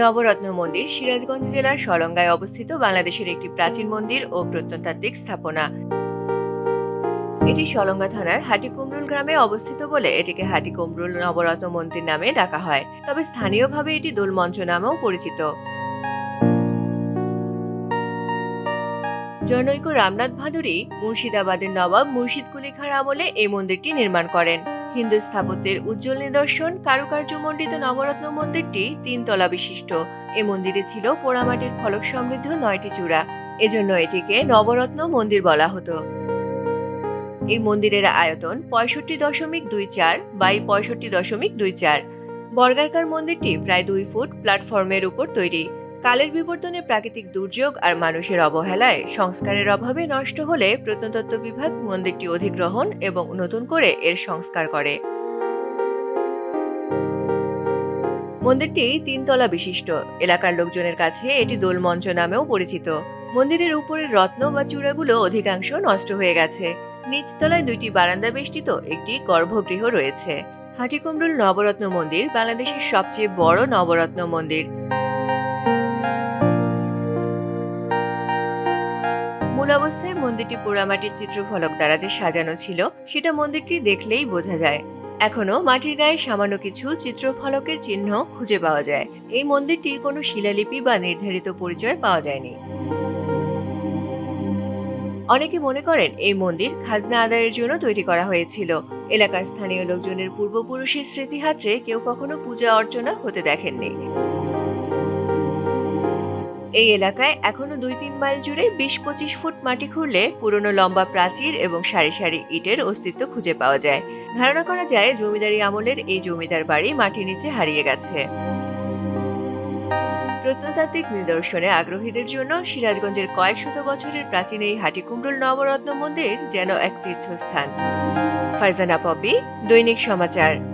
নবরত্ন মন্দির সিরাজগঞ্জ জেলার সলঙ্গায় অবস্থিত বাংলাদেশের একটি প্রাচীন মন্দির ও প্রত্নতাত্ত্বিক স্থাপনা। এটি সলঙ্গা থানার হাটিকুমরুল গ্রামে অবস্থিত বলে এটিকে হাটিকুমরুল নবরত্ন মন্দির নামে ডাকা হয়। তবে স্থানীয়ভাবে এটি দোলমঞ্চ নামেও পরিচিত। জনৈক রামনাথ ভাদুরী মুর্শিদাবাদের নবাব মুর্শিদ কুলি খাঁর আমলে এই মন্দিরটি নির্মাণ করেন। হিন্দু স্থাপত্যের উজ্জ্বল নিদর্শন কারুকার্যমণ্ডিত নবরত্ন মন্দিরটি তিনতলা বিশিষ্ট। এ মন্দিরে ছিল পোড়ামাটির ফলক সমৃদ্ধ নয়টি চূড়া। এজন্য এটিকে নবরত্ন মন্দির বলা হতো। এই মন্দিরের আয়তন পঁয়ষট্টি দশমিক দুই চার বাই পঁয়ষট্টি দশমিক দুই চার। বর্গাকার মন্দিরটি প্রায় দুই ফুট প্ল্যাটফর্মের উপর তৈরি। কালের বিবর্তনে প্রাকৃতিক দুর্যোগ আর মানুষের অবহেলায় সংস্কারের অভাবে নষ্ট হলে প্রত্নতত্ত্ব বিভাগ মন্দিরটি অধিগ্রহণ এবং নতুন করে এর সংস্কার করে। মন্দিরটি তিনতলা বিশিষ্ট। এলাকার লোকজনের কাছে এটি দোলমঞ্চ নামেও পরিচিত। মন্দিরের উপরের রত্ন বা চূড়াগুলো অধিকাংশ নষ্ট হয়ে গেছে। নিচতলায় দুইটি বারান্দা বেষ্টিত একটি গর্ভগৃহ রয়েছে। হাটিকুমরুল নবরত্ন মন্দির বাংলাদেশের সবচেয়ে বড় নবরত্ন মন্দির। মূল অবস্থায় মন্দিরটি পোড়ামাটির চিত্রফলক দ্বারা যে সাজানো ছিল, সেটা মন্দিরটি দেখলেই বোঝা যায়। এখনও মাটির গায়ে সামান্য কিছু চিত্রফলকের চিহ্ন খুঁজে পাওয়া যায়। এই মন্দিরটির কোনো শিলালিপি বা নির্ধারিত পরিচয় পাওয়া যায়নি। অনেকে মনে করেন এই মন্দির খাজনা আদায়ের জন্য তৈরি করা হয়েছিল। এলাকার স্থানীয় লোকজনের পূর্বপুরুষের স্মৃতিহাত্রে কেউ কখনো পূজা অর্চনা হতে দেখেননি। এই এলাকায় এখনও দুই তিন মাইল জুড়ে বিশ পঁচিশ ফুট মাটি খুঁড়লে পুরনো লম্বা প্রাচীর এবং সারি সারি ইটের অস্তিত্ব খুঁজে পাওয়া যায়। ধারণা করা যায় জমিদারি আমলের এই জমিদার বাড়ি মাটির নিচে হারিয়ে গেছে। প্রত্নতাত্ত্বিক নিদর্শনে আগ্রহীদের জন্য সিরাজগঞ্জের কয়েক শত বছরের প্রাচীন এই হাটিকুমরুল নবরত্ন মন্দির যেন এক তীর্থস্থান। ফারজানা পপি, দৈনিক সমাচার।